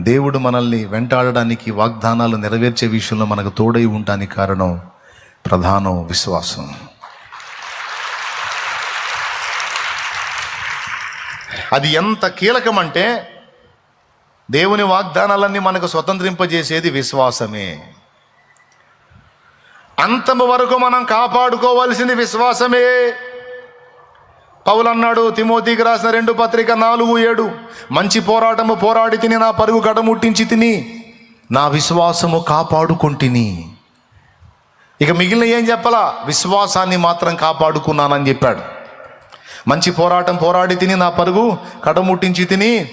దేవుడు మనల్ని వెంటాడడానికి వాగ్దానాలు నెరవేర్చే విషయంలో మనకు తోడై ఉండడానికి కారణం ప్రధానం విశ్వాసం. అది ఎంత కీలకమంటే దేవుని వాగ్దానాలన్నీ మనకు స్వతంత్రింపజేసేది విశ్వాసమే. అంతము వరకు మనం కాపాడుకోవాల్సింది విశ్వాసమే. పౌలు అన్నాడు తిమోతికి రాసిన రెండు పత్రిక నాలుగు ఏడు మంచి పోరాటము పోరాడి తిని నా పరుగు గడముట్టించి తిని నా విశ్వాసము కాపాడుకుంటుని ఇక మిగిలిన ఏం చెప్పలా? విశ్వాసాన్ని మాత్రం కాపాడుకున్నానని చెప్పాడు. మంచి పోరాటం పోరాడి తిని నా పరుగు కడముట్టించి తిని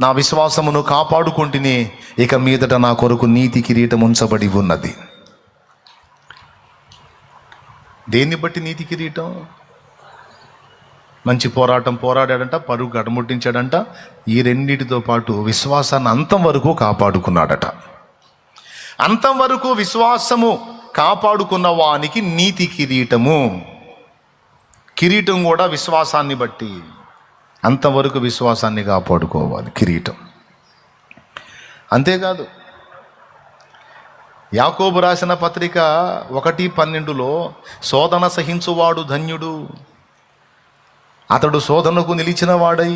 నా విశ్వాసమును కాపాడుకుంటుని ఇక మీదట నా కొరకు నీతి కిరీటం ఉంచబడి ఉన్నది. దేన్ని బట్టి నీతి కిరీటం? మంచి పోరాటం పోరాడాడంట పరుగు గడముట్టించాడంట ఈ రెండింటితో పాటు విశ్వాసాన్ని అంతం వరకు కాపాడుకున్నాడట. అంతం వరకు విశ్వాసము కాపాడుకున్న వానికి నీతి కిరీటము. కిరీటం కూడా విశ్వాసాన్ని బట్టి అంతవరకు విశ్వాసాన్ని కాపాడుకోవాలి కిరీటం. అంతేకాదు యాకోబు రాసిన పత్రిక ఒకటి పన్నెండులో శోధన సహించువాడు ధన్యుడు అతడు శోధనకు నిలిచిన వాడై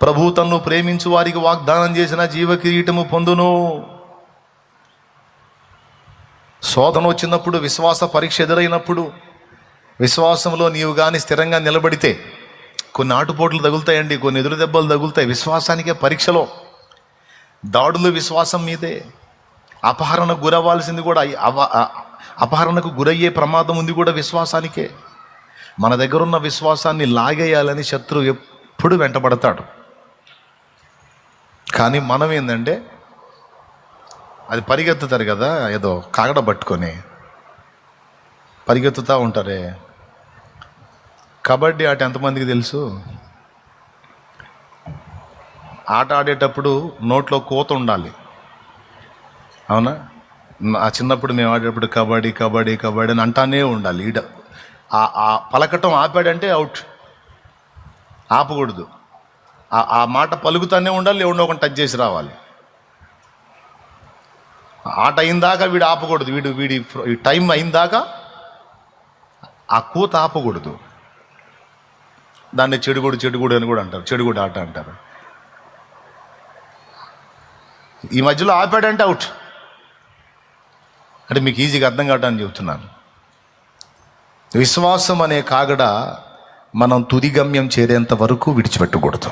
ప్రభు తన్ను ప్రేమించు వారికి వాగ్దానం చేసిన జీవ కిరీటము పొందును. శోధన వచ్చినప్పుడు విశ్వాస పరీక్ష ఎదురైనప్పుడు విశ్వాసంలో నీవు కానీ స్థిరంగా నిలబడితే కొన్ని ఆటుపోట్లు తగులుతాయండి కొన్ని ఎదురు దెబ్బలు తగులుతాయి. విశ్వాసానికే పరీక్షలో దాడులు విశ్వాసం మీదే. అపహరణకు గురవ్వాల్సింది కూడా అపహరణకు గురయ్యే ప్రమాదం ఉంది కూడా విశ్వాసానికే. మన దగ్గర ఉన్న విశ్వాసాన్ని లాగేయాలని శత్రువు ఎప్పుడు వెంటబడతాడు. కానీ మనం ఏంటంటే అది పరిగెత్తుతారు కదా ఏదో కాగడ పట్టుకొని. పరిగెత్తుతూ ఉంటారే. కబడ్డీ ఆట ఎంతమందికి తెలుసు? ఆట ఆడేటప్పుడు నోట్లో కోత ఉండాలి. అవునా? ఆ చిన్నప్పుడు మేము ఆడేటప్పుడు కబడ్డీ కబడ్డీ కబడ్డీ అని అంటానే ఉండాలి ఈడ. ఆ పలకటం ఆపాడంటే అవుట్. ఆపకూడదు. ఆ మాట పలుకుతానే ఉండాలి ఎవడో ఒకటి టచ్ చేసి రావాలి. ఆట అయిందాకా వీడు ఆపకూడదు. వీడు వీడి టైం అయిందాకా ఆ కూత ఆపకూడదు. దాన్ని చెడుగుడు చెడుగుడు అని కూడా అంటారు. చెడుగుడు ఆట అంటారు. ఈ మధ్యలో ఆపాడంటే అవుట్. అంటే మీకు ఈజీగా అర్థం కావడానికి చెబుతున్నాను. విశ్వాసం అనే కాగడ మనం తుది గమ్యం చేరేంత వరకు విడిచిపెట్టకూడదు.